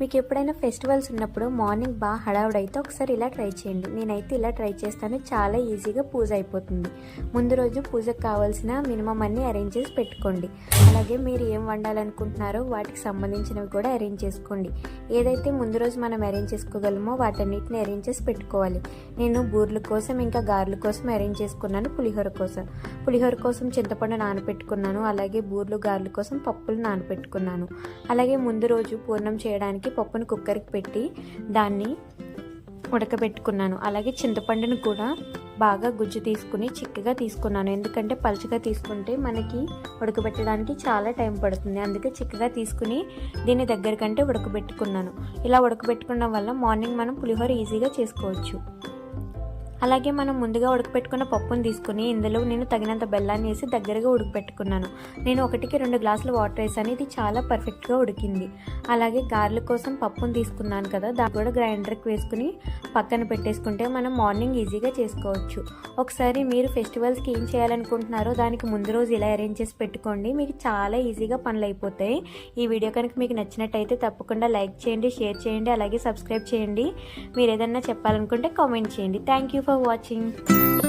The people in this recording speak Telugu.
మీకు ఎప్పుడైనా ఫెస్టివల్స్ ఉన్నప్పుడు మార్నింగ్ బాగా హడావుడైతే ఒకసారి ఇలా ట్రై చేయండి. నేనైతే ఇలా ట్రై చేస్తాను. చాలా ఈజీగా పూజ అయిపోతుంది. ముందు రోజు పూజకు కావాల్సిన మినిమం అన్ని అరేంజ్ చేసి పెట్టుకోండి. అలాగే మీరు ఏం వండాలనుకుంటున్నారో వాటికి సంబంధించినవి కూడా అరేంజ్ చేసుకోండి. ఏదైతే ముందు రోజు మనం అరేంజ్ చేసుకోగలమో వాటన్నిటిని అరేంజ్ చేసి పెట్టుకోవాలి. నేను బూర్ల కోసం ఇంకా గారెల కోసం అరేంజ్ చేసుకున్నాను పులిహోర కోసం. పులిహోర కోసం చింతపండు నానబెట్టుకున్నాను అలాగే బూర్లు గారెల కోసం పప్పులు నానబెట్టుకున్నాను అలాగే ముందు రోజు పూర్ణం చేయడానికి పప్పును కుక్కర్కి పెట్టి దాన్ని ఉడకబెట్టుకున్నాను. అలాగే చింతపండును కూడా బాగా గుజ్జు తీసుకుని చిక్కగా తీసుకున్నాను. ఎందుకంటే పలుచగా తీసుకుంటే మనకి ఉడకబెట్టడానికి చాలా టైం పడుతుంది. అందుకే చిక్కగా తీసుకుని దీని దగ్గర కంటే ఉడకబెట్టుకున్నాను. ఇలా ఉడకబెట్టుకున్న వల్ల మార్నింగ్ మనం పులిహోర ఈజీగా చేసుకోవచ్చు. అలాగే మనం ముందుగా ఉడకపెట్టుకున్న పప్పును తీసుకుని ఇందులో నేను తగినంత బెల్లాన్ని వేసి దగ్గరగా ఉడకపెట్టుకున్నాను. నేను ఒకటికి రెండు గ్లాసులు వాటర్ వేసాను. ఇది చాలా పర్ఫెక్ట్గా ఉడికింది. అలాగే గార్లు కోసం పప్పును తీసుకున్నాను కదా దాన్ని కూడా గ్రైండర్కి వేసుకుని పక్కన పెట్టేసుకుంటే మనం మార్నింగ్ ఈజీగా చేసుకోవచ్చు. ఒకసారి మీరు ఫెస్టివల్స్కి ఏం చేయాలనుకుంటున్నారో దానికి ముందు రోజు ఇలా అరేంజ్ చేసి పెట్టుకోండి. మీకు చాలా ఈజీగా పనులు అయిపోతాయి. ఈ వీడియో కనుక మీకు నచ్చినట్టయితే తప్పకుండా లైక్ చేయండి షేర్ చేయండి అలాగే సబ్స్క్రైబ్ చేయండి. మీరు ఏదన్నా చెప్పాలనుకుంటే కామెంట్ చేయండి. Thank you for watching.